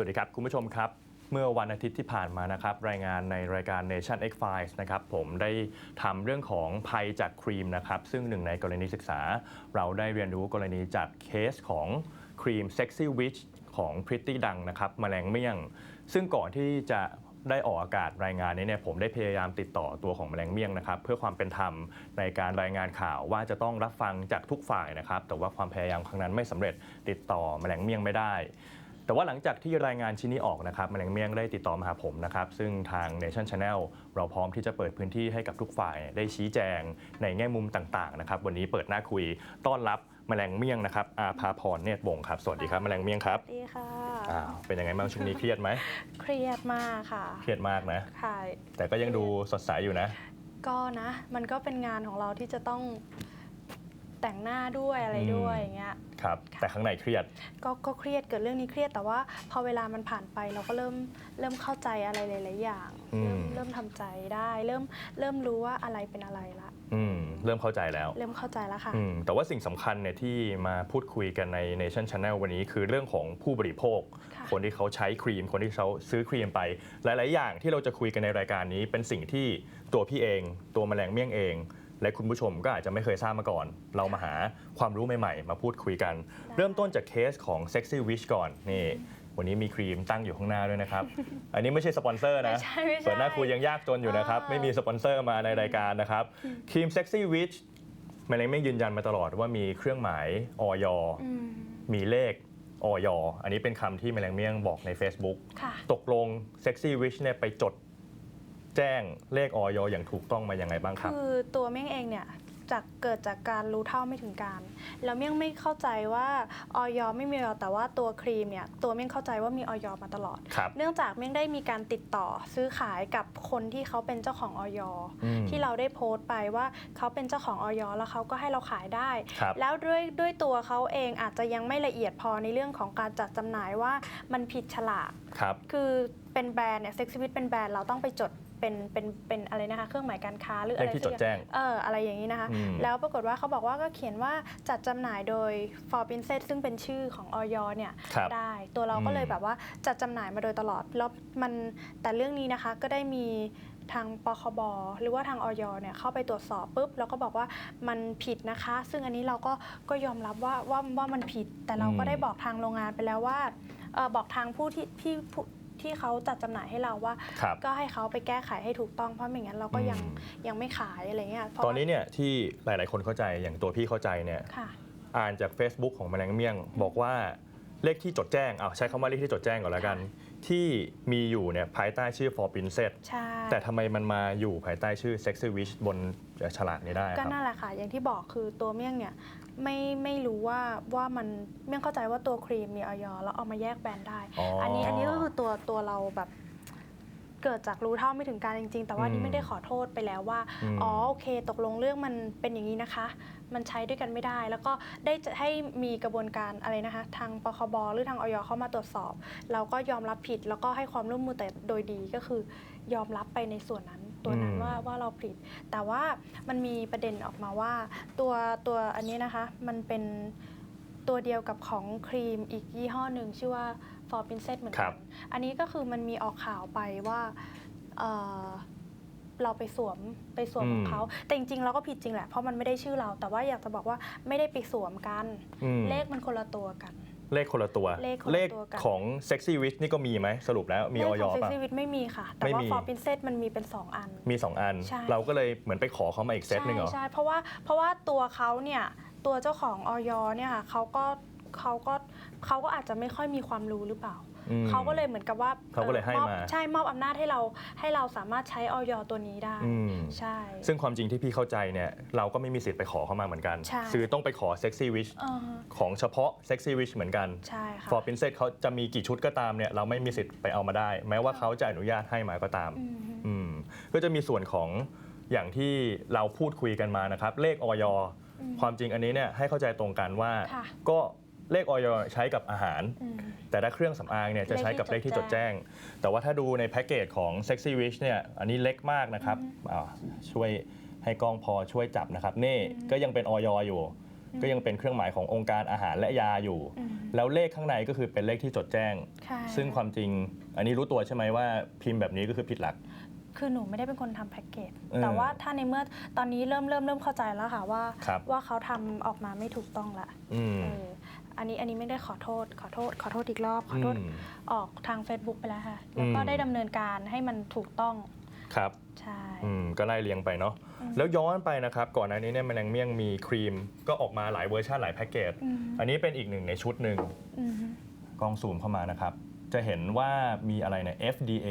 สวัสดีครับ คุณผู้ชมครับ เมื่อวันอาทิตย์ที่ผ่านมานะครับ รายงานในรายการ Nation X Files นะครับ ผมได้ทำเรื่องของภัยจากครีมนะครับ ซึ่งหนึ่งในกรณีศึกษา เราได้เรียนรู้กรณีจากเคสของครีม Sexy Witch ของพริตตี้ดังนะครับแมลงเมี่ยง ซึ่งก่อนที่จะได้ออกอากาศรายงานนี้เนี่ยผมได้พยายามติดต่อตัวของแมลงเมี่ยงนะครับเพื่อความเป็นธรรมในการรายงานข่าวว่าจะต้องรับฟังจากทุกฝ่ายนะครับแต่ว่าความพยายามครั้งนั้นไม่สำเร็จติดต่อแมลงเมี่ยงไม่ได้ แต่ว่าหลังจากที่รายงานชิ้นนี้ออกนะครับแมลงเมี่ยงได้ติดต่อมาหาผมนะครับ ซึ่งทาง Nation Channel เราพร้อมที่จะเปิดพื้นที่ให้กับทุกฝ่ายได้ชี้แจงในแง่มุมต่างๆนะครับ วันนี้เปิดหน้าคุยต้อนรับแมลงเมี่ยงนะครับอาภาพรเนตรวงศ์ครับสวัสดีครับแมลงเมี่ยงครับดีค่ะ อ้าวเป็นยังไงบ้างช่วงนี้เครียดไหมเครียดมากค่ะเครียดมากนะ ค่ะแต่ก็ยังดูสดใสอยู่นะ ก็นะ มันก็เป็นงานของเราที่จะต้อง แต่งหน้าด้วยอะไรด้วยอย่างเงี้ย ครับ แต่ข้างในเครียด ก็ก็เครียดเกิดเรื่องนี้เครียดแต่ว่าพอเวลามันผ่านไปเราก็เริ่มเริ่มเข้าใจอะไรหลาย ๆ อย่าง อืม เริ่มเริ่มทำใจได้ เริ่มเริ่มรู้ว่าอะไรเป็นอะไรละ อืมเริ่มเข้าใจแล้ว เริ่มเข้าใจแล้วค่ะ อืมแต่ว่าสิ่งสำคัญเนี่ยที่มาพูดคุยกันใน Nation Channel วันนี้คือเรื่องของผู้บริโภค ค่ะ คนที่เขาใช้ครีม คนที่เขาซื้อครีมไป หลาย ๆ อย่างที่เราจะคุยกันในรายการนี้เป็นสิ่งที่ตัวพี่เอง ตัวแมลงเมี่ยงเอง และคุณผู้ชมก็อาจจะไม่เคยทราบมาก่อน เรามาหาความรู้ใหม่ๆ มาพูดคุยกัน เริ่มต้นจากเคสของ Sexy Wish ก่อนนี่วันนี้มีครีมตั้งอยู่ข้างหน้าด้วยนะครับ อันนี้ไม่ใช่สปอนเซอร์นะ ไม่ใช่ไม่ใช่ เปิดหน้าคุยยังยากจนอยู่นะครับอ่าไม่มีสปอนเซอร์มาในรายการนะครับ ครีม Sexy Witch แมลงเม่ยงยืนยันมาตลอดว่ามีเครื่องหมายออยอืมมีเลขออยอันนี้เป็นคำที่แมลงเมี่ยงบอกใน Facebook ค่ะ ตกลง Sexy Witch เนี่ยไปจด แจ้งเลขออยอย่างถูกต้องมายังไงบ้างครับ คือตัวเมี่ยงเองเนี่ยจากเกิดจากการรู้เท่าไม่ถึงการ แล้วเมี่ยงไม่เข้าใจว่าออยไม่มีออยแต่ว่าตัวครีมเนี่ยตัวเมี่ยงเข้าใจว่ามีออยมาตลอด ครับเนื่องจากเมี่ยงได้มีการติดต่อซื้อขายกับคนที่เขาเป็นเจ้าของออยอืม ที่เราได้โพสต์ไปว่าเขาเป็นเจ้าของออยแล้วเขาก็ให้เราขายได้ ครับ แล้วด้วยด้วยตัวเขาเองอาจจะยังไม่ละเอียดพอในเรื่องของการจัดจำหน่ายว่ามันผิดฉลาก ครับ คือเป็นแบรนด์เนี่ยเซ็กซิวิตเป็นแบรนด์เราต้องไปจด เป็นเป็นเป็นอะไรนะคะ เครื่องหมายการค้าหรือเลอะขไรที่จสัดกอย่าแจ้งเอออะไรอย่างนี้นะคะ อืม แล้วปรากฏว่าเขาบอกว่าก็เขียนว่าจัดจำหน่ายโดย For Princess ซึ่งเป็นชื่อของออยเนี่ย ครับ ได้ตัวเราก็เลยอืมแบบว่าจัดจำหน่ายมาโดยตลอดแล้วมันแต่เรื่องนี้นะคะก็ได้มีทางปคบหรือว่าทางออยเนี่ยเข้าไปตรวจสอบปุ๊บแล้วก็บอกว่ามันผิดนะคะ ซึ่งอันนี้เราก็ก็ยอมรับว่าว่าว่ามันผิด แต่เราก็ได้บอกทางโรงงานไปแล้วว่าเออบอกทางผู้ที่ที่ผู้ ที่เขาจัดจำหน่ายให้เราว่า ครับ ก็ให้เขาไปแก้ไขให้ถูกต้องเพราะไม่งั้นเราก็ยังอืม ยังไม่ขายอะไรเงี้ยเพราะตอนนี้เนี่ยที่หลาย ๆ คนเข้าใจอย่างตัวพี่เข้าใจเนี่ยค่ะ อ่านจาก Facebook ของแมลงเมี่ยง บอกว่าเลขที่จดแจ้งเอาใช้คำว่าเลขที่จดแจ้งก่อนแล้วกัน ที่มีอยู่เนี่ยภายใต้ชื่อ For Princess ใช่ แต่ทำไมมันมาอยู่ภายใต้ชื่อ Sexy Wish บนฉลากนี้ได้คก็รับ นั่นแหละค่ะ อย่างที่บอกคือตัวเมี่ยงเนี่ยไม่ไม่รู้ว่าว่ามันเมี่ยงเข้าใจว่าตัวครีมมีออยแล้วเอามาแยกแบรนด์ได้ อ๋ออั อันนี้อันนี้ก็คือตัวตัวเราแบบ เกิดจากรู้เท่าไม่ถึงการจริง ๆ แต่ว่าอืมนี่ไม่ได้ขอโทษไปแล้วว่าอืมอ๋อโอเค ตกลงเรื่องมันเป็นอย่างนี้นะคะ มันใช้ด้วยกันไม่ได้ แล้วก็ได้จะให้มีกระบวนการอะไรนะคะ ทางปคบหรือทางออยเข้ามาตรวจสอบ เราก็ยอมรับผิดแล้วก็ให้ความร่วมมือแต่โดยดีก็คือยอมรับไปในส่วนนั้นตัวนั้นอืมว่าว่าเราผิด แต่ว่ามันมีประเด็นออกมาว่า ตัวตัวอันนี้นะคะมันเป็นตัวเดียวกับของครีมอีกยี่ห้อหนึ่งชื่อว่า For Princess เหมือนครักับ นอันนี้ก็คือมันมีออกข่าวไปว่าเอ่อเราไปสวมไปสวมของเขา แต่จริงๆเราก็ผิดจริงแหละ เพราะมันไม่ได้ชื่อเรา แต่ว่าอยากจะบอกว่าไม่ได้ไปสวมกัน อืมเลขมันคนละตัวกัน เลขคนละตัว เลขคนละตัวกันของ Sexy Wish นี่ก็มีไหมสรุปแล้วมีออยเลขของป่ะ Sexy With ไม่มีค่ะ แต่ไม่ว่ามี For Princess มันมีเป็น 2 อัน มี 2 อัน ใช่ เราก็เลยเหมือนไปขอเขามาอีกเซตหนึ่งเหรอ ใช่ใช่เพราะว่าเพราะว่าตัวเขาเนี่ยตัวเจ้าของออยเนี่ยค่ะเขาก็เขาก็ เขาก็อาจจะไม่ค่อยมีความรู้หรือเปล่า อืมเขาก็เลยเหมือนกับว่าเขาก็เลยให้มอบมาใช่มอบอำนาจให้เราให้เราสามารถใช้ออยตัวนี้ได้ อืมใช่ ซึ่งความจริงที่พี่เข้าใจเนี่ยเราก็ไม่มีสิทธิ์ไปขอเขามาเหมือนกัน ใช่ คือต้องไปขอ Sexy Wish อ่าฮะของเฉพาะ Sexy Wish เหมือนกัน ใช่ค่ะ For Princess เขาจะมีกี่ชุดก็ตามเนี่ยเราไม่มีสิทธิ์ไปเอามาได้ แม้ว่าเขาจะอนุญาตให้มาก็ตาม อืมอืมก็จะมีส่วนของอย่างที่เราพูดคุยกันมานะครับ เลขออยอืมความจริงอันนี้เนี่ยให้เข้าใจตรงกันว่า ค่ะก็ เลขออยใช้กับอาหาร อืม แต่ถ้าเครื่องสำอางเนี่ยจะใช้กับเลเลขขที่ที่จจดดแจ้แจ้งงแต่ว่าถ้าดูในแพ็กเกจของ Sexy Wish เนี่ยอันนี้เล็กมากนะครับอ่าช่วยให้กล้องพอช่วยจับนะครับ นี่ก็ยังเป็นออยอยู่ ก็ยังเป็นเครื่องหมายขององค์การอาหารและยาอยู่ อืม แล้วเลขข้างในก็คือเป็นเลขที่จดแจ้ง ใช่ซึ่งความจริงอันนี้รู้ตัวใช่ไหมว่าพิมพ์แบบนี้ก็คือผิดหลัก คือหนูไม่ได้เป็นคนทำแพ็กเกจ เออแต่ว่าถ้าในเมื่อตอนนี้เริ่มเริ่มเริ่มเข้าใจแล้วค่ะว่า ครับ ว่าเขาทำออกมาไม่ถูกต้องละอืม เออ อันนี้อันนี้ไม่ได้ขอโทษ ขอโทษ ขอโทษอีกรอบ ขอโทษอืมออกทาง Facebook ไปแล้วค่ะ แล้วก็อืมได้ดำเนินการให้มันถูกต้อง ครับใช่ อืมก็ไล่เรียงไปเนาะอืมแล้วย้อนไปนะครับ ก่อนหน้านี้เนี่ยแมลงเมี่ยงมีครีม ก็ออกมาหลายเวอร์ชันหลายแพ็กเกจ อืม อันนี้เป็นอีกหนึ่งในชุดหนึ่งอืมกล้องซูมเข้ามานะครับ จะเห็นว่ามีอะไรเนี่ย FDA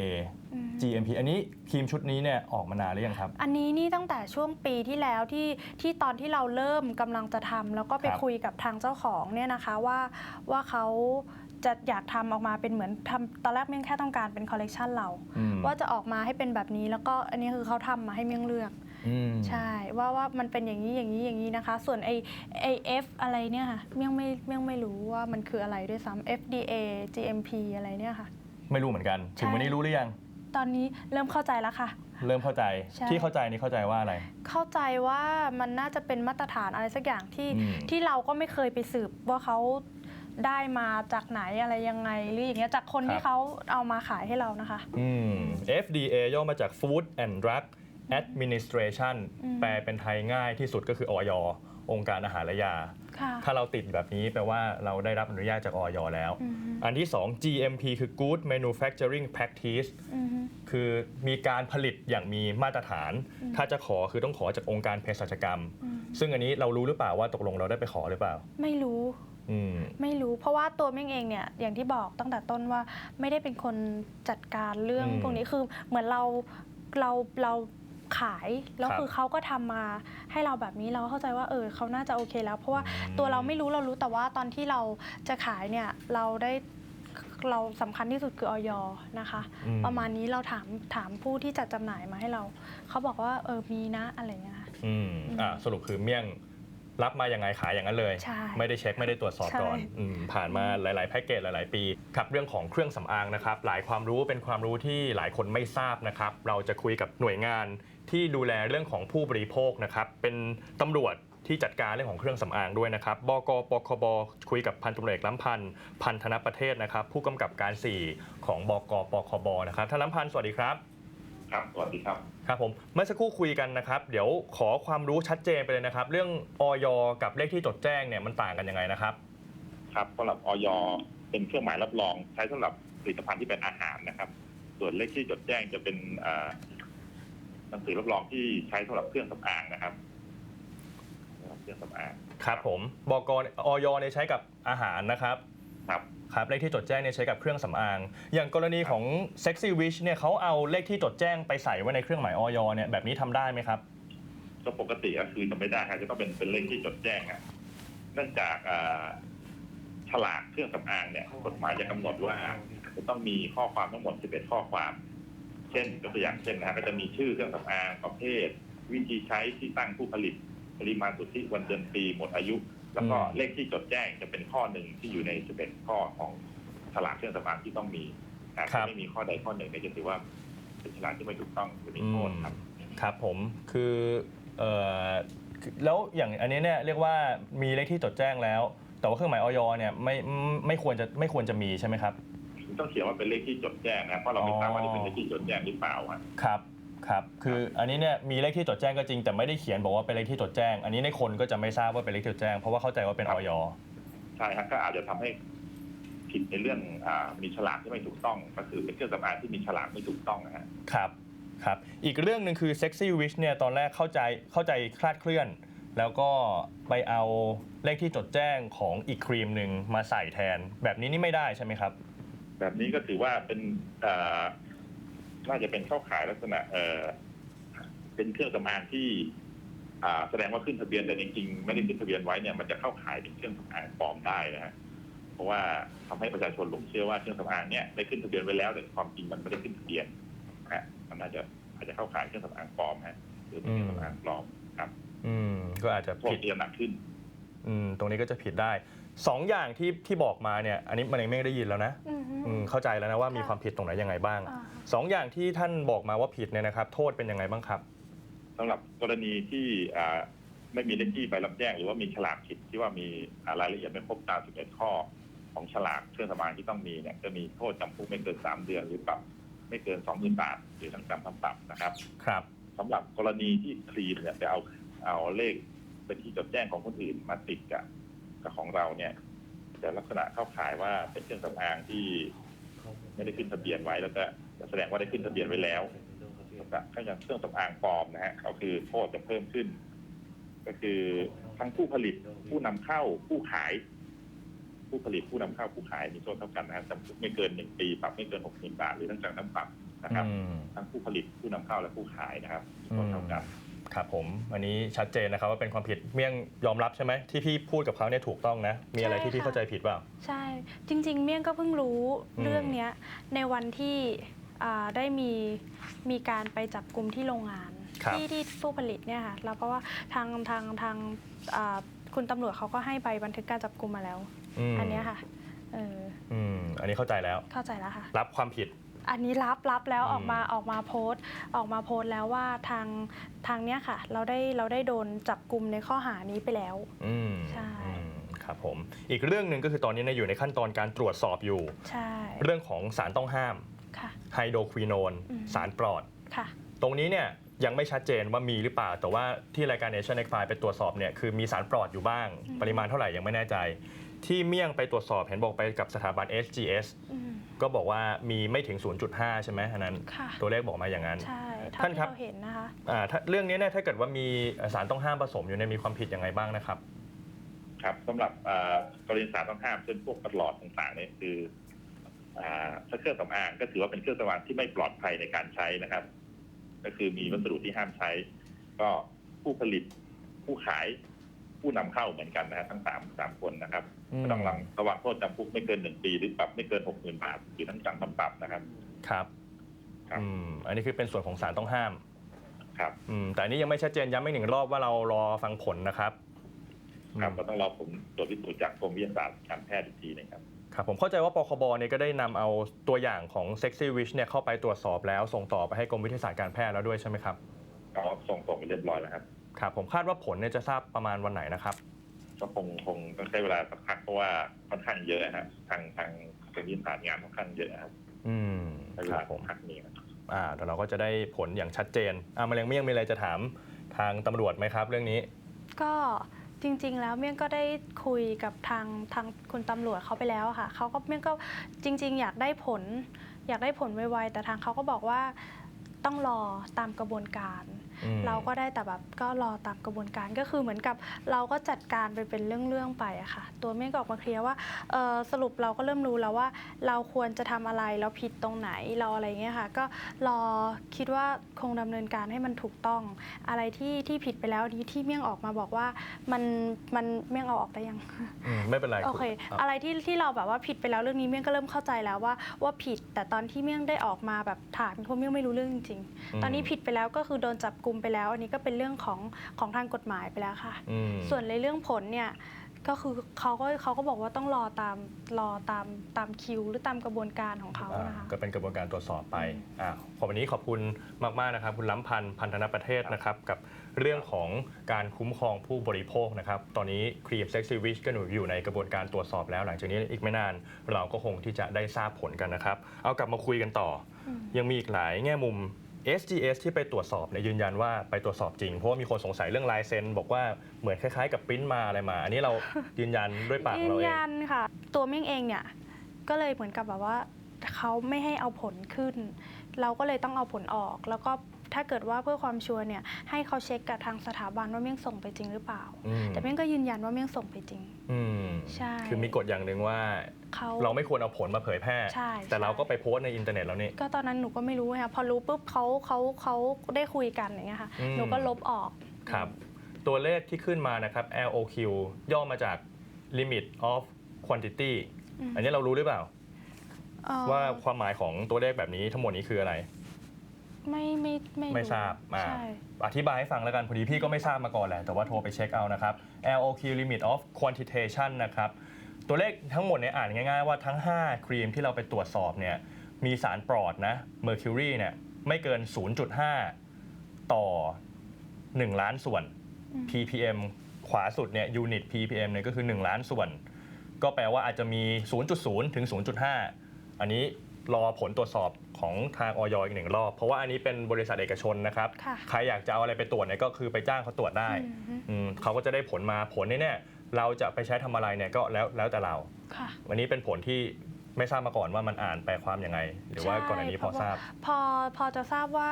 อืม GMP อันนี้ครีมชุดนี้เนี่ยออกมานานหรือยังครับ อันนี้นี่ตั้งแต่ช่วงปีที่แล้วที่ที่ตอนที่เราเริ่มกำลังจะทำแล้วก็ไปครับคุยกับทางเจ้าของเนี่ยนะคะว่าว่าเขาจะอยากทำออกมาเป็นเหมือนทำตอนแรกเมี่ยงแค่ต้องการเป็นคอลเลกชันเรา อืมว่าจะออกมาให้เป็นแบบนี้แล้วก็อันนี้คือเขาทำมาให้เมี่ยงเลือกอืม ใช่ว่าว่ามันเป็นอย่างนี้อย่างนี้อย่างนี้นะคะ ส่วนไอไอ F อะไรเนี่ยค่ะเมี่ยงไม่เมี่ยงไม่รู้ว่ามันคืออะไรด้วยซ้ำ FDA GMP อะไรเนี่ยค่ะ ไม่รู้เหมือนกัน ถึงวันนี้รู้หรือยัง ตอนนี้เริ่มเข้าใจแล้วค่ะ เริ่มเข้าใจใช่ ที่เข้าใจนี่เข้าใจว่าอะไร เข้าใจว่ามันน่าจะเป็นมาตรฐานอะไรสักอย่างที่อืม ที่เราก็ไม่เคยไปสืบว่าเขาได้มาจากไหนอะไรยังไงหรืออย่างเงี้ยจากคนที่เขาเอามาขายให้เรานะคะ อืม FDA ย่อมาจาก Food and Drug Administration อืมแปลเป็นไทยง่ายที่สุดก็คืออยองค์การอาหารและยาค่ะถ้าเราติดแบบนี้แปลว่าเราได้รับอนุญาตจากออยแล้วอืมอันที่ 2 GMP คือ Good Manufacturing Practice อืมคือมีการผลิตอย่างมีมาตรฐานอืมถ้าจะขอคือต้องขอจากองค์การเภสัชกรรมอืมซึ่งอันนี้เรารู้หรือเปล่าว่าตกลงเราได้ไปขอหรือเปล่า ไม่รู้อืมไม่รู้เพราะว่าตัวเม่งเองเนี่ยอย่างที่บอกตั้งแต่ต้นว่าไม่ได้เป็นคนจัดการเรื่องอืมพวกนี้คือเหมือนเราเราเรา ขายแล้วครับคือเขาก็ทำมาให้เราแบบนี้เราก็เข้าใจว่าเออเขาน่าจะโอเคแล้ว เพราะว่าอืมตัวเราไม่รู้เรารู้แต่ว่าตอนที่เราจะขายเนี่ยเราได้เราสำคัญที่สุดคือออยนะคะอืมประมาณนี้เราถามถามผู้ที่จัดจำหน่ายมาให้เรา เขาบอกว่าเออมีนะอะไรเงี้ยค่ะอืมอ่าสรุปคือเมี่ยง รับมายังไงขายอย่างนั้นเลย ใช่ไม่ได้เช็คไม่ได้ตรวจสอบก่อนใช่ อืมผ่านมาหลาย ๆ แพ็กเกจหลาย ๆ ปีครับเรื่องของเครื่องสำอางนะครับหลายความรู้เป็นความรู้ที่หลายคนไม่ทราบนะครับ เราจะคุยกับหน่วยงานที่ดูแลเรื่องของผู้บริโภคนะครับเป็นตำรวจที่จัดการเรื่องของเครื่องสำอางด้วยนะครับบกปคบคุยกับพันตำรวจเอกล้ำพันธ์พันธนประเทศนะครับ ผู้กำกับการ 4 ของบกปคบนะครับท่านล้ำพันธ์สวัสดีครับ ครับ สวัสดีครับ ครับผมเมื่อสักครู่คุยกันนะครับ เดี๋ยวขอความรู้ชัดเจนไปเลยนะครับ เรื่องออยกับเลขที่จดแจ้งเนี่ยมันต่างกันยังไงนะครับ ครับสำหรับออยเป็นเครื่องหมายรับรอง ใช้สำหรับผลิตภัณฑ์ที่เป็นอาหารนะครับ ส่วนเลขที่จดแจ้งจะเป็นเอ่อหนังสือรับรองที่ใช้สำหรับเครื่องสำอางนะครับสำหรับเครื่องสำอางครับผมบกออยเนี่ยใช้กับอาหารนะครับ ครับ ครับเลขที่จดแจ้งเนี่ยใช้กับเครื่องสำอาง อย่างกรณีของ Sexy Wish เนี่ยเขาเอาเลขที่จดแจ้งไปใส่ไว้ในเครื่องหมายออยเนี่ยแบบนี้ทำได้ไหมครับ ก็ปกติก็คือจะไม่ได้ครับจะต้องเป็นเป็นเลขที่จดแจ้งอะเนื่องจากอ่อฉลากเครื่องสำอางเนี่ยกฎหมายจะกำหนดว่าจะต้องมีข้อความทั้งหมด 11 ข้อความ เช่นยกตัวอย่างเช่นนะฮะก็จะมีชื่อเครื่องสำอางประเภท วิธีใช้ที่ตั้งผู้ผลิต ปริมาณสุทธิวันเดือนปีหมดอายุ แล้วก็อืมเลขที่จดแจ้งจะเป็นข้อหนึ่งที่อยู่ใน 11 ข้อของฉลากเครื่องสำอางที่ต้องมีหากไม่มีข้อใดข้อหนึ่งเนี่ยจะถือว่าเป็นฉลากที่ไม่ถูกต้องจะมีโทษครับ ครับผมคือเอ่อคือแล้วอย่างอันนี้เนี่ยเรียกว่ามีเลขที่จดแจ้งแล้ว แต่ว่าเครื่องหมายออยเนี่ยไม่ไม่ไม่ควรจะไม่ควรจะมีใช่ไหมครับต้องเขียนว่าเป็นเลขที่จดแจ้งนะเพราะเราไม่ทราบว่าอ๋อจะเป็นเลขที่จดแจ้งหรือเปล่าอะครับ ครับ คืออันนี้เนี่ยมีเลขที่จดแจ้งก็จริง แต่ไม่ได้เขียนบอกว่าเป็นเลขที่จดแจ้ง อันนี้ในคนก็จะไม่ทราบว่าเป็นเลขที่จดแจ้ง เพราะว่าเข้าใจว่าเป็นออยใช่ครับก็อาจจะทำให้ผิดในเรื่องอามีฉลากที่ไม่ถูกต้อง ก็คือเป็นเครื่องสำอางที่มีฉลากไม่ถูกต้องนะฮะครับครับอีกเรื่องหนึ่งคือ Sexy Wish เนี่ยตอนแรกเข้าใจเข้าใจคลาดเคลื่อน แล้วก็ไปเอาเลขที่จดแจ้งของอีกครีมหนึ่งมาใส่แทน แบบนี้นี่ไม่ได้ใช่ไหมครับ แบบนี้ก็ถือว่าเป็นเอ่อ น่าจะเป็นเข้าขายลักษณะ เอ่อเป็นเครื่องสำอางที่ อ่า แสดงว่าขึ้นทะเบียนแต่จริงๆไม่ได้ขึ้นทะเบียนไว้เนี่ยมันจะเข้าขายเป็นเครื่องสำอางปลอมได้นะฮะเพราะว่าทำให้ประชาชนหลงเชื่อว่าเครื่องสำอางเนี่ยได้ขึ้นทะเบียนไว้แล้วแต่ความจริงมันไม่ได้ขึ้นทะเบียนนะฮะมันน่าจะอาจจะเข้าขายเครื่องสำอางปลอมฮะหรือเป็นเครื่องสำอางปลอมครับ อืม ก็อาจจะโทษผิดที่จะหนักขึ้น อืม ตรงนี้ก็จะผิดได้ สองอย่างที่ที่บอกมาเนี่ยอันนี้มันยังไม่ได้ยินแล้วนะอืมอืมเข้าใจแล้วนะว่ามีค่ะความผิดตรงไหนยังไงบ้างอ่า สองอย่างที่ท่านบอกมาว่าผิดเนี่ยนะครับ โทษเป็นยังไงบ้างครับ สำหรับกรณีที่อ่าไม่มีเลขที่ใบรับแจ้ง หรือว่ามีฉลากผิดที่ว่ามีอ่ารายละเอียดไม่ครบตาม 11 ข้อของฉลากเครื่องสำอางที่ต้องมีเนี่ยจะมีโทษจำคุกไม่เกิน 3 เดือน หรือปรับไม่เกิน 20,000 บาท หรือทั้งจำทั้งปรับนะครับครับ สำหรับกรณีที่ครีมเนี่ยไปเอาเอาเลขเป็นที่จดแจ้งของคนอื่นมาติดกับ กับของเราเนี่ยจะลักษณะเข้าข่ายว่าเป็นเครื่องสำอางที่ไม่ได้ขึ้นทะเบียนไว้แล้วก็จะแสดงว่าได้ขึ้นทะเบียนไว้แล้วก็ถ้าอย่างเครื่องสำอางปลอมนะฮะก็คือโทษจะเพิ่มขึ้น ก็คือทั้งผู้ผลิตผู้นำเข้าผู้ขาย ผู้ผลิตผู้นำเข้าผู้ขายมีโทษเท่ากันนะครับจำคุกไม่เกินหนึ่งปีปรับไม่เกินหกหมื่นบาทหรือทั้งจำทั้งปรับนะครับอืมทั้งผู้ผลิตผู้นำเข้าและผู้ขายนะครับมีโทษเท่ากัน ครับผมอันนี้ชัดเจนนะครับว่าเป็นความผิดเมี่ยงยอมรับใช่ไหมที่พี่พูดกับเขาเนี่ยถูกต้องนะ มีอะไรที่พี่ใช่ค่ะเข้าใจผิดเปล่า ใช่ จริง ๆ เมี่ยงก็เพิ่งรู้อืม เรื่องเนี้ยในวันที่อ่าได้มีมีการไปจับกลุ่มที่โรงงาน ครับที่ที่ผู้ผลิตเนี่ยค่ะแล้วเพราะว่าทางทางทางอ่าคุณตำรวจเขาก็ให้ใบบันทึกการจับกลุ่มมาแล้ว มอันเนี้ยค่ะเอออืมอันนี้เข้าใจแล้ว เข้าใจแล้วค่ะ รับความผิด อันนี้รับรับแล้วอืมออกมาออกมาโพสต์ออกมาโพสต์แล้วว่าทางทางเนี้ยค่ะ เราได้เราได้โดนจับกลุ่มในข้อหานี้ไปแล้ว อืมใช่ อืมครับผมอีกเรื่องหนึ่งก็คือตอนนี้เนี่ยอยู่ในขั้นตอนการตรวจสอบอยู่ ใช่เรื่องของสารต้องห้ามค่ะ ไฮโดรควิโนนอืม สารปลอด ค่ะ ตรงนี้เนี่ยยังไม่ชัดเจนว่ามีหรือเปล่า แต่ว่าที่รายการ Nation X File ไปตรวจสอบเนี่ยคือมีสารปลอดอยู่บ้าง อืม ปริมาณเท่าไหร่ยังไม่แน่ใจ ที่เมี่ยงไปตรวจสอบเห็นบอกไปกับสถาบัน SGS อืม ก็บอกว่ามีไม่ถึง 0.5 ใช่ไหมอันนั้น ค่ะ ตัวเลขบอกมาอย่างนั้น ใช่เท่าท่านที่ครับ เราเห็นนะคะ อ่าถ้าเรื่องนี้เนี่ยถ้าเกิดว่ามีสารต้องห้ามผสมอยู่ในยมีความผิดยังไงบ้างนะครับ ครับสำหรับอ่ากรณีสารต้องห้ามเช่นพวกหลอดต่างๆเนี่ยคืออ่าถ้าเครื่องสำอางก็ถือว่าเป็นเครื่องสำอางที่ไม่ปลอดภัยในการใช้นะครับ ก็คือมีวัสดุที่ห้ามใช้ ก็ผู้ผลิตผู้ขาย ผู้นำเข้าเหมือนกันนะครับทั้งสามสามคนนะครับอืมก็ต้องระวังระวังโทษจำคุกไม่เกินหนึ่งปีหรือปรับไม่เกินหกหมื่นบาทหรือทั้งจำทั้งปรับนะครับครับ ครับอืมอันนี้คือเป็นส่วนของสารต้องห้าม ครับอืมแต่อันนี้ยังไม่ชัดเจนย้ำไม่หนึ่งรอบว่าเรารอฟังผลนะครับ ครับอืมก็ต้องรอผลตรวจพิสูจน์จากกรมวิทยาศาสตร์การแพทย์อีกทีหนะครับครับผมเข้าใจว่าปคบเนี่ยก็ได้นำเอาตัวอย่างของ Sexy Wish เนี่ยเข้าไปตรวจสอบแล้ว ส่งต่อไปให้กรมวิทยาศาสตร์การแพทย์แล้วด้วยใช่ไหมครับก็ส่งตรงไปเรียบร้อยแล้วครับ ครับผมคาดว่าผลเนี่ยจะทราบประมาณวันไหนนะครับ ก็คงคงต้องใช้เวลาสักพักเพราะว่าค่อนข้างเยอะนะครับทางทางกรมวิทยาศาสตร์งานค่อนข้างเยอะครับอืมใช้เวคลารับผมพักนี้ครับ อ่าเดี๋ยวเราก็จะได้ผลอย่างชัดเจนอ่ามาเรียงเมี่ยงมีอะไรจะถามทางตำรวจไหมครับ เรื่องนี้ ก็จริง ๆ แล้วเมี่ยงก็ได้คุยกับทางทางคุณตำรวจเขาไปแล้วอะค่ะเขาก็เมี่ยงก็จริง ๆ อยากได้ผล อยากได้ผลไวๆแต่ทางเขาก็บอกว่าต้องรอตามกระบวนการอืม เราก็ได้แต่แบบก็รอตามกระบวนการก็คือเหมือนกับเราก็จัดการไปเป็นเรื่องๆไปอะค่ะ ตัวเมี่ยงก็ออกมาเคลียร์ว่าเอ่อสรุปเราก็เริ่มรู้แล้วว่า เราควรจะทำอะไรเราผิดตรงไหนเราอะไรเงี้ยค่ะ ก็รอคิดว่าคงดำเนินการให้มันถูกต้อง อะไรที่ที่ผิดไปแล้วนี้ที่เมี่ยงออกมาบอกว่ามันมันเมี่ยงเอาออกได้ยังอืมไม่เป็นไรโอเคอะอะไรที่ที่เราแบบว่าผิดไปแล้วเรื่องนี้เมี่ยงก็เริ่มเข้าใจแล้วว่าว่าผิดแต่ตอนที่เมี่ยงได้ออกมาแบบถามเพราะเมี่ยงไม่รู้เรื่องจริง ๆ ตอนนี้ผิดไปแล้วก็คือโดนจับกลุมไปแล้ว อันนี้ก็เป็นเรื่องของของทางกฎหมายไปแล้วค่ะ อืมส่วนในเรื่องผลเนี่ยก็คือเขาก็เขาก็บอกว่าต้องรอตามรอตามตามคิว หรือตามกระบวนการของเขาอ่านะคะ ก็เป็นกระบวนการตรวจสอบไปอ่าขอวันนี้ขอบคุณมากๆนะครับ คุณล้ำพันธ์พันธนประเทศนะครับ กับเรื่องของการคุ้มครองผู้บริโภคนะครับ ตอนนี้ครีมเซ็กซี่วิชก็หนูอยู่ในกระบวนการตรวจสอบแล้ว หลังจากนี้อีกไม่นานเราก็คงที่จะได้ทราบผลกันนะครับ เอากลับมาคุยกันต่ออมยังมีอีกหลายแง่มุม SGS ที่ไปตรวจสอบเนี่ยยืนยันว่าไปตรวจสอบจริง เพราะว่ามีคนสงสัยเรื่องลายเซ็นบอกว่าเหมือนคล้ายๆ กับปริ้นมาอะไรมา อันนี้เรายืนยันด้วยปากยืเรานเอง ยันค่ะ ตัวเมี่ยงเองเนี่ยก็เลยเหมือนกับแบบว่าเขาไม่ให้เอาผลขึ้น เราก็เลยต้องเอาผลออก แล้วก็ ถ้าเกิดว่าเพื่อความชัวร์เนี่ยให้เขาเช็คกับทางสถาบันว่าเมี่ยงส่งไปจริงหรือเปล่า อืมแต่เมี่ยงก็ยืนยันว่าเมี่ยงส่งไปจริง อืมใช่ คือมีกฎอย่างหนึ่งว่า เขา เราไม่ควรเอาผลมาเผยแพร่ ใช่แต่ใช่ เราก็ไปโพสต์ในอินเทอร์เน็ตแล้วนี่ ก็ตอนนั้นหนูก็ไม่รู้ไงคะพอรู้ปุ๊บเขาเขาเขาได้คุยกันอย่างเงี้ยค่ะอืม หนูก็ลบออก ครับ ตัวเลขที่ขึ้นมานะครับ LOQ ย่อมาจาก Limit of Quantity มอันนี้เรารู้หรือเปล่า เอ่อว่าความหมายของตัวเลขแบบนี้ทั้งหมดนี้คืออะไร ไม่ไม่ไม่ไม่ทราบอ่าใช่ อธิบายให้ฟังแล้วกันพอดีพี่ก็ไม่ทราบมาก่อนแหละแต่ว่าโทรไปเช็คเอานะครับ LOQ Limit of Quantitation นะครับตัวเลขทั้งหมดเนี่ยอ่านง่ายๆว่าทั้ง 5 ครีมที่เราไปตรวจสอบเนี่ยมีสารปลอดนะ Mercury เนี่ยไม่เกิน 0.5 ต่อ 1 ล้านส่วน อืม ppm ขวาสุดเนี่ยยูนิต ppm เนี่ยก็คือ 1 ล้านส่วน ก็แปลว่าอาจจะมี 0.0 ถึง 0.5 อันนี้ รอผลตรวจสอบของทางออยอีกหนึ่งรอบ เพราะว่าอันนี้เป็นบริษัทเอกชนนะครับ ค่ะใครอยากจะเอาอะไรไปตรวจเนี่ยก็คือไปจ้างเขาตรวจได้อืมฮึ อืมเขาก็จะได้ผลมาผลนี้เนี่ยเราจะไปใช้ทำอะไรเนี่ยก็แล้วแล้วแต่เรา ค่ะวันนี้เป็นผลที่ไม่ทราบมาก่อนว่ามันอ่านแปลความยังไง หรือว่าใช่ก่อนอันนี้พอเพราะว่าทราบ พอพอจะทราบว่า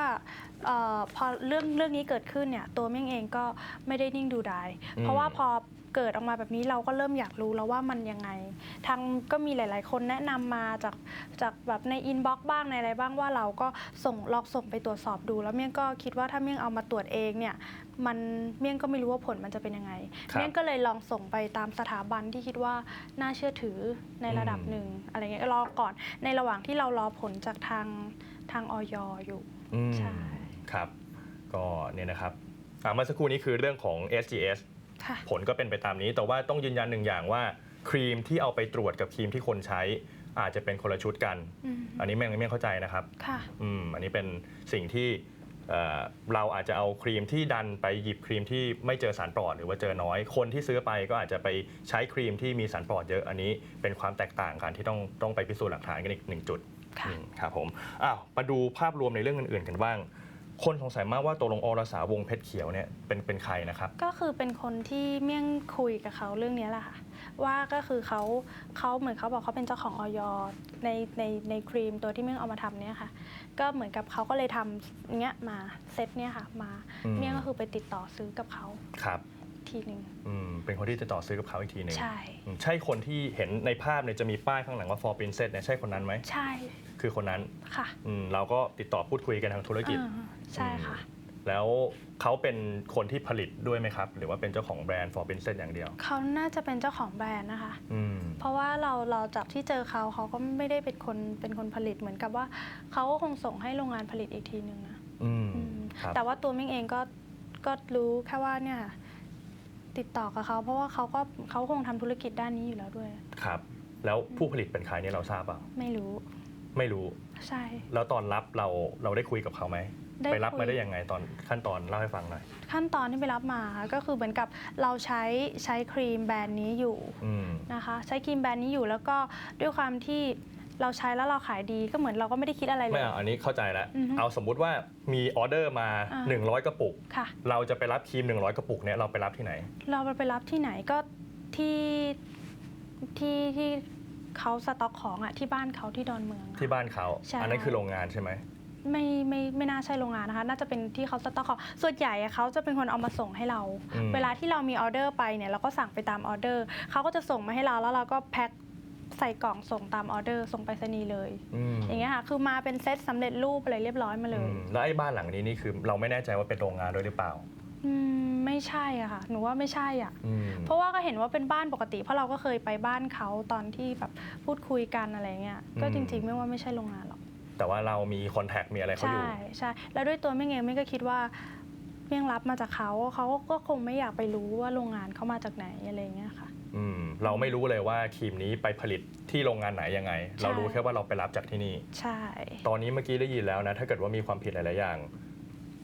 เออพอเรื่องเรื่องนี้เกิดขึ้นเนี่ยตัวเม่งเองก็ไม่ได้นิ่งดูดาย อืมเพราะว่าพอ เกิดออกมาแบบนี้เราก็เริ่มอยากรู้แล้วว่ามันยังไง ทางก็มีหลาย ๆ คนแนะนำมาจากจากแบบในอินบ็อกซ์บ้างในอะไรบ้างว่าเราก็ส่งลองส่งไปตรวจสอบดู แล้วเมี่ยงก็คิดว่าถ้าเมี่ยงเอามาตรวจเองเนี่ยมันเมี่ยงก็ไม่รู้ว่าผลมันจะเป็นยังไงครับเมี่ยงก็เลยลองส่งไปตามสถาบันที่คิดว่าน่าเชื่อถือในระดับอืมหนึ่งอะไรเงี้ยรอก่อนในระหว่างที่เรารอผลจากทางทางออยอยู่อืมใช่ครับ ก็เนี่ยนะครับอ่าเมื่อสักครู่นี้คือเรื่องของ SGS ค่ะ ผลก็เป็นไปตามนี้ แต่ว่าต้องยืนยันหนึ่งอย่างว่า ครีมที่เอาไปตรวจกับครีมที่คนใช้ อาจจะเป็นคนละชุดกันอืมอันนี้แม่งไม่เข้าใจนะครับค่ะอืมอันนี้เป็นสิ่งที่เอ่อเราอาจจะเอาครีมที่ดันไปหยิบครีมที่ไม่เจอสารปลอดหรือว่าเจอน้อย คนที่ซื้อไปก็อาจจะไปใช้ครีมที่มีสารปลอดเยอะอันนี้เป็นความแตกต่างกันที่ต้องต้องไปพิสูจน์หลักฐานกันอีกหนึ่งจุด ค่ะ อืมครับผม อ้าว มาดูภาพรวมในเรื่องอื่นๆกันบ้าง คนสงสัยมากว่าตกลงอรสาวงศ์เพชรเขียวเนี่ยเป็นเป็นใครนะครับ ก็คือเป็นคนที่เมี่ยงคุยกับเขาเรื่องนี้แหละค่ะ ว่าก็คือเขาเขาเหมือนเขาบอกเขาเป็นเจ้าของออยในในในครีมตัวที่เมี่ยงเอามาทำเนี่ยค่ะ ก็เหมือนกับเขาก็เลยทำเนี้ยมาเซตเนี่ยค่ะมาอืม เมี่ยงก็คือไปติดต่อซื้อกับเขาครับทีหนึ่งอืมเป็นคนที่จะต่อซื้อกับเขาอีกทีหนึ่งใช่ อืมใช่คนที่เห็นในภาพเนี่ยจะมีป้ายข้างหลังว่า for princess เนี่ยใช่คนนั้นไหม ใช่ คือคนนั้นค่ะอืมเราก็ติดต่อพูดคุยกันทางธุรกิจ อ่าใช่ค่ะ แล้วเขาเป็นคนที่ผลิตด้วยไหมครับ หรือว่าเป็นเจ้าของแบรนด์ for princess อย่างเดียว เขาน่าจะเป็นเจ้าของแบรนด์นะคะ อืม เพราะว่าเราเราจากที่เจอเขาเขาก็ไม่ได้เป็นคนเป็นคนผลิตเหมือนกับว่าเขาก็คงส่งให้โรงงานผลิตอีกทีหนึ่งนะอืม อืมครับ แต่ว่าตัวเม้งเองก็ก็รู้แค่ว่าเนี่ยติดต่อกับเขาเพราะว่าเขาก็เขาคงทำธุรกิจด้านนี้อยู่แล้วด้วย ครับ แล้วผู้ผลิตเป็นใครเนี่ยเราทราบเปล่า ไม่รู้ ไม่รู้ ใช่ แล้วตอนรับเราเราได้คุยกับเขาไหมได้ไปรับคุมาได้ยังไงตอนขั้นตอนเล่าให้ฟังหน่อยขั้นตอนที่ไปรับมาค่ะก็คือเหมือนกับเราใช้ใช้ครีมแบรนด์นี้อยู่อืมนะคะ ใช้ครีมแบรนด์นี้อยู่แล้วก็ด้วยความที่เราใช้แล้วเราขายดีก็เหมือนเราก็ไม่ได้คิดอะไรเลไม่ย เอาอันนี้เข้าใจแล้ว อือฮึเอาสมมุติว่ามีออเดอร์มา อ่า 100 กระปุก ค่ะ เราจะไปรับครีม 100 กระปุกเนี่ยเราไปรับที่ไหน เราไปรับที่ไหนก็ที่ที่ที่ เขาสต็อกของอะที่บ้านเขาที่ดอนเมืองอะ ที่บ้านเขาใช่ อันั้นคือโรงงานใช่ไหม ไม่ไม่ไม่น่าใช่โรงงานนะคะ น่าจะเป็นที่เขาสต็อกของส่วนใหญ่อะเขาจะเป็นคนเอามาส่งให้เรา อืม เวลาที่เรามีออเดอร์ไปเนี่ยเราก็สั่งไปตามออเดอร์เขาก็จะส่งมาให้เราแล้วเราก็แพ็คใส่กล่องส่งตามออเดอร์ส่งไปรษณีย์เลย อืมอย่างเงี้ยค่ะคือมาเป็นเซตสำเร็จรูปอะไรเรียบร้อยมาเลอืย มแล้วไอ้บ้านหลังนี้นี่คือเราไม่แน่ใจว่าเป็นโรงงานด้วยหรือเปล่า อืมไม่ใช่อะค่ะ หนูว่าไม่ใช่อะอืม เพราะว่าก็เห็นว่าเป็นบ้านปกติ เพราะเราก็เคยไปบ้านเขาตอนที่แบบพูดคุยกันอะไรเงี้ย ก็จริงๆ ไม่ว่าไม่ใช่โรงงานหรอก แต่ว่าเรามีคอนแทคมีอะไรเขาอยู่ ใช่ใช่ แล้วด้วยตัวเม่งเองเม่งก็คิดว่าเม่งรับมาจากเขาเขาก็คงไม่อยากไปรู้ว่าโรงงานเขามาจากไหนอะไรเงี้ยค่ะ อืม เราไม่รู้เลยว่าครีมนี้ไปผลิตที่โรงงานไหนยังไง เรารู้แค่ว่าเราไปรับจากที่นี่ ใช่ ตอนนี้เมื่อกี้ได้ยินแล้วนะ ถ้าเกิดว่ามีความผิดหลาย ๆ อย่าง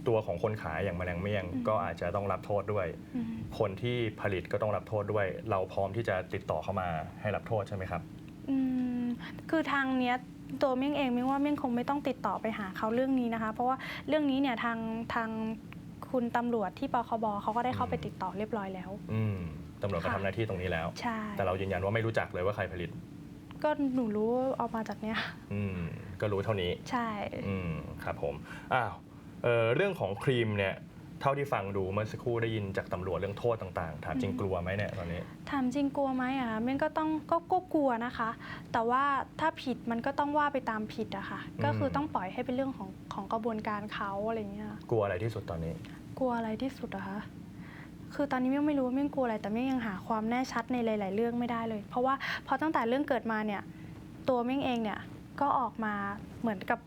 ตัวของคนขายอย่างแมลงเมี่ยง ก็อาจจะต้องรับโทษด้วยอืมคนที่ผลิตก็ต้องรับโทษด้วย เราพร้อมที่จะติดต่อเข้ามาให้รับโทษใช่ไหมครับ อืมคือทางเนี้ยตัวเม่งเองเม่งว่าเม่งคงไม่ต้องติดต่อไปหาเขาเรื่องนี้นะคะ เพราะว่าเรื่องนี้เนี่ยทางทางคุณตำรวจที่ปคบเขาก็ได้เข้าไปติดต่อเรียบร้อยแล้ว อืมตำรวจก็ค่ะทำหน้าที่ตรงนี้แล้ว ใช่ แต่เรายืนยันว่าไม่รู้จักเลยว่าใครผลิต ก็หนูรู้ว่าเอามาจากเนี้ย อืมก็รู้เท่านี้ ใช่ อืมครับผม อ้าว เอ่อเรื่องของครีมเนี่ยเท่าที่ฟังดูเมื่อสักครู่ได้ยินจากตำรวจเรื่องโทษต่างๆ ถามจริงกลัวไหมเนี่ยตอนนี้ ถามจริงกลัวไหมอะคะเม่นก็ต้องก็ก็กลัวนะคะ แต่ว่าถ้าผิดมันก็ต้องว่าไปตามผิดอะค่ะก็คือต้องปล่อยให้เป็นเรื่องของของกระบวนการเขาอะไรเงี้ย กลัวอะไรที่สุดตอนนี้ กลัวอะไรที่สุดอะคะ คือตอนนี้เม่งไม่รู้ว่าเม่งกลัวอะไร แต่เม่งยังหาความแน่ชัดในหลาย ๆ เรื่องไม่ได้เลย เพราะว่าพอตั้งแต่เรื่องเกิดมาเนี่ย ตัวเม่งเองเนี่ยก็ออกมาเหมือนกับ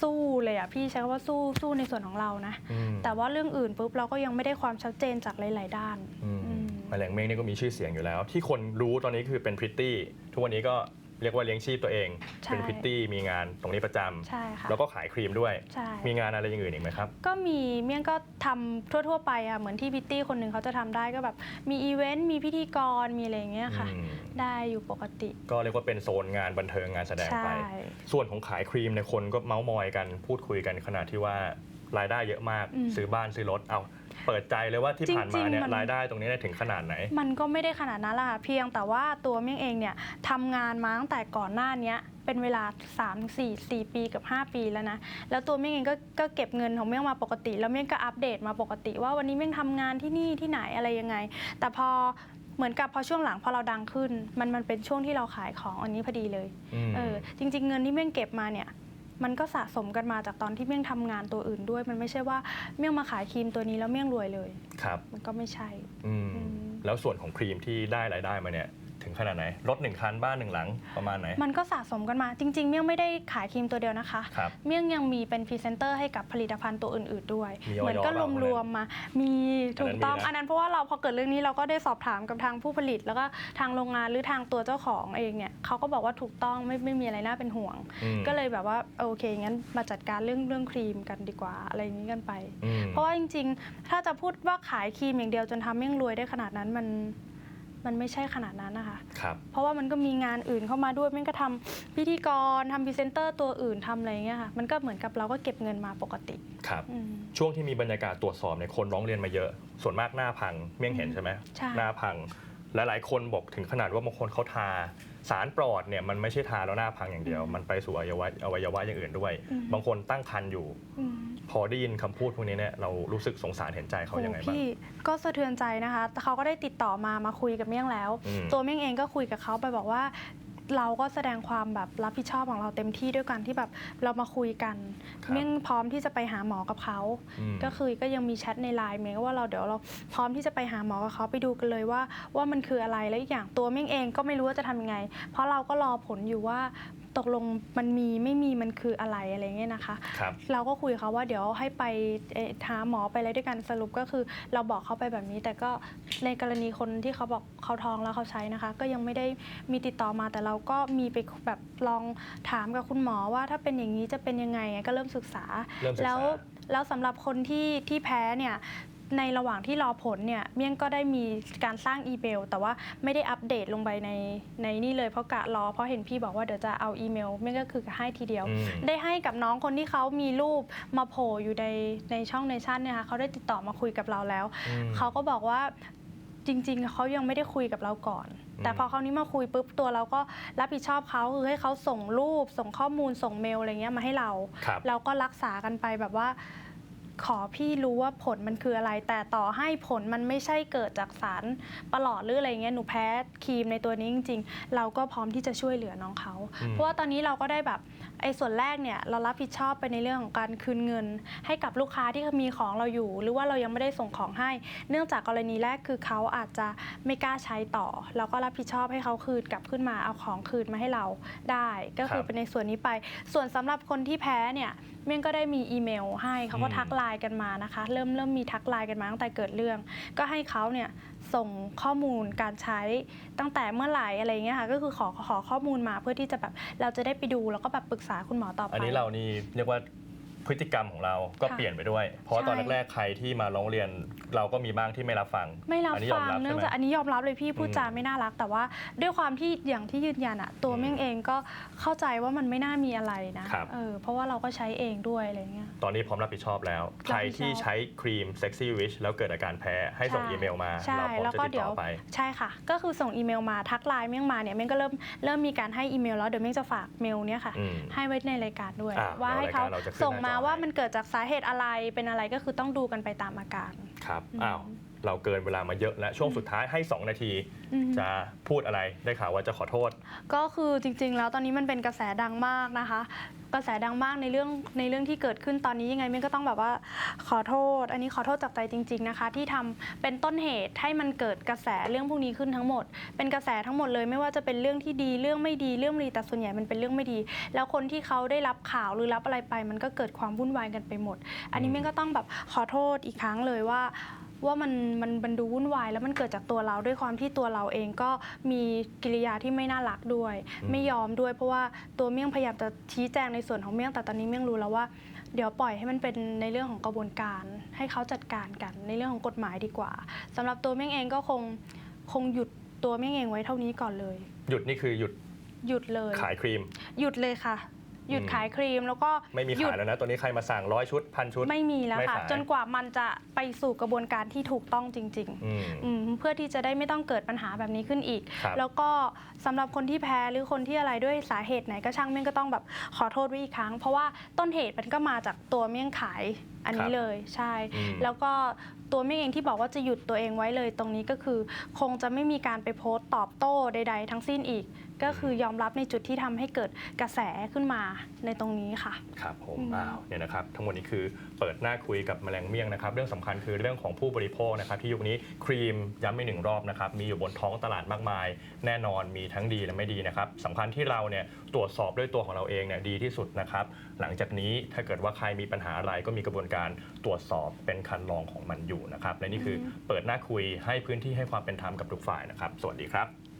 สู้เลยอะพี่ใช้คำว่าสู้สู้ในส่วนของเรานะ อืมแต่ว่าเรื่องอื่นปุ๊บเราก็ยังไม่ได้ความชัดเจนจากหลาย ๆ ด้านอืมอืม แมลงเมฆนี่ก็มีชื่อเสียงอยู่แล้ว ที่คนรู้ตอนนี้คือเป็นพริตตี้ทุกวันนี้ก็ เรียกว่าเลี้ยงชีพตัวเอง ใช่ เป็นพริตตี้มีงานตรงนี้ประจำใช่ค่ะแล้วก็ขายครีมด้วย ใช่มีงานอะไรอย่างอื่นอีกไหมครับ ก็มีเมี่ยงก็ทำทั่ว ๆ ไปอะเหมือนที่พิตตี้คนหนึ่งเขาจะทำได้ก็แบบ มีอีเวนต์มีพิธีกรมีอะไรอย่างเงี้ยค่ะ อืมได้อยู่ปกติก็เรียกว่าเป็นโซนงานบันเทิงงานแสดงใช่ ไป ส่วนของขายครีมในยคนก็เมาส์มอยกันพูดคุยกันขนาดที่ว่ารายได้เยอะมากอืม ซื้อบ้านซื้อรถเอา เปิดใจเลยว่าที่ผ่านมาเนี่ยจริงๆมัน รายได้ตรงนี้เนี่ยถึงขนาดไหน มันก็ไม่ได้ขนาดนั้นละค่ะเพียงแต่ว่าตัวเมี่ยงเองเนี่ยทำงานมาตั้งแต่ก่อนหน้าเนี้ยเป็นเวลา 3 4 4 ปีกับ 5 ปีแล้วนะ แล้วตัวเมี่ยงเองก็ก็เก็บเงินของเมี่ยงมาปกติ แล้วเมี่ยงก็อัปเดตมาปกติ ว่าวันนี้เมี่ยงทำงานที่นี่ที่ไหนอะไรยังไง แต่พอเหมือนกับพอช่วงหลังพอเราดังขึ้น มันมันเป็นช่วงที่เราขายของอันนี้พอดีเลย อืม เออจริง ๆ เงินที่เมี่ยงเก็บมาเนี่ย มันก็สะสมกันมาจากตอนที่เมี่ยงทำงานตัวอื่นด้วย มันไม่ใช่ว่าเมี่ยงมาขายครีมตัวนี้แล้วเมี่ยงรวยเลย ครับ มันก็ไม่ใช่ อืมอืมแล้วส่วนของครีมที่ได้รายได้มาเนี่ย ถึงขนาดไหน รถหนึ่งคันบ้านหนึ่งหลังประมาณไหน มันก็สะสมกันมาจริง ๆ เมี่ยงไม่ได้ขายครีมตัวเดียวนะคะ ครับเมี่ยงยังมีเป็นพรีเซนเตอร์ให้กับผลิตภัณฑ์ตัวอื่น ๆ ด้วย มีเหมือนก็ออยรวมๆมา มีถูกต้อง อันนั้นมีนะ อันนั้นเพราะว่าเราพอเกิดเรื่องนี้เราก็ได้สอบถามกับทางผู้ผลิต แล้วก็ทางโรงงานหรือทางตัวเจ้าของเองเนี่ยเขาก็บอกว่าถูกต้องไม่ไม่มีอะไรน่าเป็นห่วง อืมก็เลยแบบว่าโอเคงั้นมาจัดการเรื่องเรื่องครีมกันดีกว่าอะไรอย่างนี้กันไป อืมเพราะว่าจริง ๆ ถ้าจะพูดว่าขายครีมอย่างเดียวจนทำเมี่ยงรวยได้ขนาดนั้นมัน มันไม่ใช่ขนาดนั้นนะคะ ครับ เพราะว่ามันก็มีงานอื่นเข้ามาด้วยมันก็ทำพิธีกรทำพรีเซนเตอร์ตัวอื่นทำอะไรอย่างเงี้ยค่ะ มันก็เหมือนกับเราก็เก็บเงินมาปกติ ครับ อืม ช่วงที่มีบรรยากาศตรวจสอบเนี่ยคนร้องเรียนมาเยอะ ส่วนมากหน้าพังเมี่ยงเห็นใช่ไหมใช่ หน้าพัง หลายๆคนบอกถึงขนาดว่าบางคนเขาทา สารปลอดเนี่ยมันไม่ใช่ทาแล้วหน้าพังอย่างเดียว มันไปสู่อวัยวะอวัยวะอย่างอื่นด้วย บางคนตั้งครรภ์อยู่อืมพอได้ยินคำพูดพวกนี้เนี่ยเรารู้สึกสงสารเห็นใจเขายังไงโอ้บ้าง พี่ก็สะเทือนใจนะคะแต่เขาก็ได้ติดต่อมามาคุยกับเมี่ยงแล้ว อืมตัวเมี่ยงเองก็คุยกับเขาไปบอกว่า เราก็แสดงความแบบรับผิดชอบของเราเต็มที่ด้วยกันที่แบบเรามาคุยกันครับเมี่ยงพร้อมที่จะไปหาหมอกับเขา อืม ก็คือก็ยังมีแชทในไลน์เมย์ว่าเราเดี๋ยวเราพร้อมที่จะไปหาหมอกับเขาไปดูกันเลยว่าว่ามันคืออะไรและอีกอย่างตัวเม่งเองก็ไม่รู้ว่าจะทำยังไง เพราะเราก็รอผลอยู่ว่า ตกลงมันมีไม่มีมันคืออะไรอะไรเงี้ยนะคะ ครับ เราก็คุยกับเขาว่าเดี๋ยวให้ไปเอ่อหาหมอไปอะไรด้วยกันสรุปก็คือ เราบอกเขาไปแบบนี้ แต่ก็ในกรณีคนที่เขาบอกเขาท้องแล้วเขาใช้นะคะ ก็ยังไม่ได้มีติดต่อมาแต่เราก็มีไปแบบลองถามกับคุณหมอว่าถ้าเป็นอย่างนี้จะเป็นยังไงก็เริ่มศึกษา เริ่มศึกษา แล้วแล้วสำหรับคนที่ที่แพ้เนี่ย ในระหว่างที่รอผลเนี่ยเมี่ยงก็ได้มีการสร้างอีเมล แต่ว่าไม่ได้อัปเดตลงไปในในนี่เลยเพราะกะรอเพราะเห็นพี่บอกว่าเดี๋ยวจะเอาอีเมลเมี่ยงก็คือให้ทีเดียว อืม ได้ให้กับน้องคนที่เขามีรูปมาโผล่อยู่ในในช่องในชั่นเนี่ยค่ะเขาได้ติดต่อมาคุยกับเราแล้ว อืม เขาก็บอกว่าจริงๆ เขายังไม่ได้คุยกับเราก่อน อืม แต่พอคราวนี้มาคุยปุ๊บตัวเราก็รับผิดชอบเขาคือให้เขาส่งรูป ส่งข้อมูลส่งเมลอะไรเงี้ยมาให้เรา ครับ เราก็รักษากันไปแบบว่า ขอพี่รู้ว่าผลมันคืออะไร แต่ต่อให้ผลมันไม่ใช่เกิดจากสารประหลอดหรืออะไรเงี้ยหนูแพ้ครีมในตัวนี้จริง ๆ เราก็พร้อมที่จะช่วยเหลือน้องเขาอืมเพราะว่าตอนนี้เราก็ได้แบบไอ้ส่วนแรกเนี่ยเรารับผิดชอบไปในเรื่องของการคืนเงิน ให้กับลูกค้าที่มีของเราอยู่ หรือว่าเรายังไม่ได้ส่งของให้ เนื่องจากกรณีแรกคือเขาอาจจะไม่กล้าใช้ต่อ เราก็รับผิดชอบให้เขาคืนกลับขึ้นมาเอาของคืนมาให้เราได้ ก็คือครับเป็นในส่วนนี้ไป ส่วนสำหรับคนที่แพ้เนี่ย เมี่ยงก็ได้มีอีเมลให้เขาก็อืมทักไลน์กันมานะคะ เริ่มเริ่มมีทักไลน์กันมาตั้งแต่เกิดเรื่อง ก็ให้เขาเนี่ยส่งข้อมูลการใช้ตั้งแต่เมื่อไหร่อะไรอย่างเงี้ยค่ะก็คือขอขอข้อมูลมาเพื่อที่จะแบบเราจะได้ไปดูแล้วก็แบบปรึกษาคุณหมอต่อไปอันนี้เรานี่เรียกว่า พฤติกรรมของเราก็ค่ะเปลี่ยนไปด้วย เพราะว่าตอนใช่ แรกๆใครที่มาร้องเรียนเราก็มีบ้างที่ไม่รับฟัง ไม่รับอันนี้ยอฟัมงรับเนื่ใช่องไหมจากอันนี้ยอมรับเลยพี่พูดอืมจาไม่น่ารัก แต่ว่าด้วยความที่อย่างที่ยืนยันอะตัวอืมเมี่ยงเองก็เข้าใจว่ามันไม่น่ามีอะไรนะครับ เออเพราะว่าเราก็ใช้เองด้วยอะไรเงี้ย ตอนนี้พร้อมรับผิดชอบแล้ว ใครที่ใช้ครีม Sexy Wish แล้วเกิดอาการแพ้ให้ส่งใช่อีเมลมา ใช่เราพร้อแล้มวจะก็ติดเดี๋ยต่ว อไป ใช่ค่ะ ก็คือส่งอีเมลมาทักไลน์เมี่ยงมาเนี่ยเมี่ยงก็เริ่มเริ่มมีการให้อีเมลแล้วเดี๋ยวเมี่ยงจะฝากเมลเนี่ยค่ะ อืมให้ไว้ในรายการด้วย อะว่าให้เขาเดี๋ยวรายการเราจะขึ้นส่งมาหน้าจอว่าให้มันเกิดจากสาเหตุอะไรเป็นอะไรก็คือต้องดูกันไปตามอาการครับอืมอ้าว เราเกินเวลามาเยอะและช่วงสุดท้ายให้ 2 นาที อืม จะพูดอะไรได้ข่าวว่าจะขอโทษ ก็คือจริงๆ แล้วตอนนี้มันเป็นกระแสดังมากนะคะ กระแสดังมากในเรื่องในเรื่องที่เกิดขึ้นตอนนี้ยังไงเมี่ยงก็ต้องแบบว่าขอโทษ อันนี้ขอโทษจากใจจริง ๆนะคะ ที่ทำเป็นต้นเหตุให้มันเกิดกระแสเรื่องพวกนี้ขึ้นทั้งหมด เป็นกระแสทั้งหมดเลยไม่ว่าจะเป็นเรื่องที่ดีเรื่องไม่ดีเรื่องไม่ดีแต่ส่วนใหญ่มันเป็นเรื่องไม่ดี แล้วคนที่เขาได้รับข่าวหรือรับอะไรไป มันก็เกิดความวุ่นวายกันไปหมด อันนี้เมี่ยงก็ต้องแบบขอโทษอีกครั้งเลยว่า ว่ามันมันมันดูวุ่นวาย แล้วมันเกิดจากตัวเราด้วยความที่ตัวเราเองก็มีกิริยาที่ไม่น่ารักด้วยอืมไม่ยอมด้วย เพราะว่าตัวเมี่ยงพยายามจะชี้แจงในส่วนของเมี่ยงแต่ตอนนี้เมี่ยงรู้แล้วว่าเดี๋ยวปล่อยให้มันเป็นในเรื่องของกระบวนการ ให้เขาจัดการกันในเรื่องของกฎหมายดีกว่าสำหรับตัวเมี่ยงเองก็คงคงหยุดตัวเมี่ยงเองไว้เท่านี้ก่อนเลย หยุดนี่คือหยุดหยุดเลย ขายครีม หยุดเลยค่ะ หยุดอืมขายครีมแล้วก็ไม่มีหยุขาดยแล้วนะ ตัวนี้ใครมาสั่งร้อยชุดพันชุด ไม่มีแล้วไม่ค่ะ ขาย จนกว่ามันจะไปสู่กระบวนการที่ถูกต้องจริงอืมๆอืมเพื่อที่จะได้ไม่ต้องเกิดปัญหาแบบนี้ขึ้นอีก ครับแล้วก็สำหรับคนที่แพ้หรือคนที่อะไรด้วยสาเหตุไหนก็ช่างเมี่ยงก็ต้องแบบขอโทษไว้อีกครั้ง เพราะว่าต้นเหตุมันก็มาจากตัวเมี่ยงขาย อันนี้เลยใช่อืมแล้วก็ตัวเมี่ยงเองที่บอกว่าจะหยุดตัวเองไว้เลยตรงนี้ก็คือ คงจะไม่มีการไปโพสต์ตอบโต้ใด ๆ ทั้งสิ้นอีก ก็คือยอมรับในจุดที่ทำให้เกิดกระแสขึ้นมาในตรงนี้ค่ะ ครับผมอืมอ้าวเนี่ยนะครับทั้งหมดนี้คือเปิดหน้าคุยกับแมลงเมี่ยงนะครับเรื่องสำคัญคือเรื่องของผู้บริโภคนะครับที่ยุคนี้ครีมย้ำไปหนึ่งรอบนะครับมีอยู่บนท้องตลาดมากมาย แน่นอนมีทั้งดีและไม่ดีนะครับสำคัญที่เราเนี่ย ตรวจสอบด้วยตัวของเราเองเนี่ยดีที่สุดนะครับ หลังจากนี้ถ้าเกิดว่าใครมีปัญหาอะไรก็มีกระบวนการตรวจสอบเป็นคันลองของมันอยู่นะครับและนี่คือเปิดหน้าคุยให้พื้นที่ให้ความเป็นธรรมกับทุกฝ่ายนะครับ สวัสดีครับ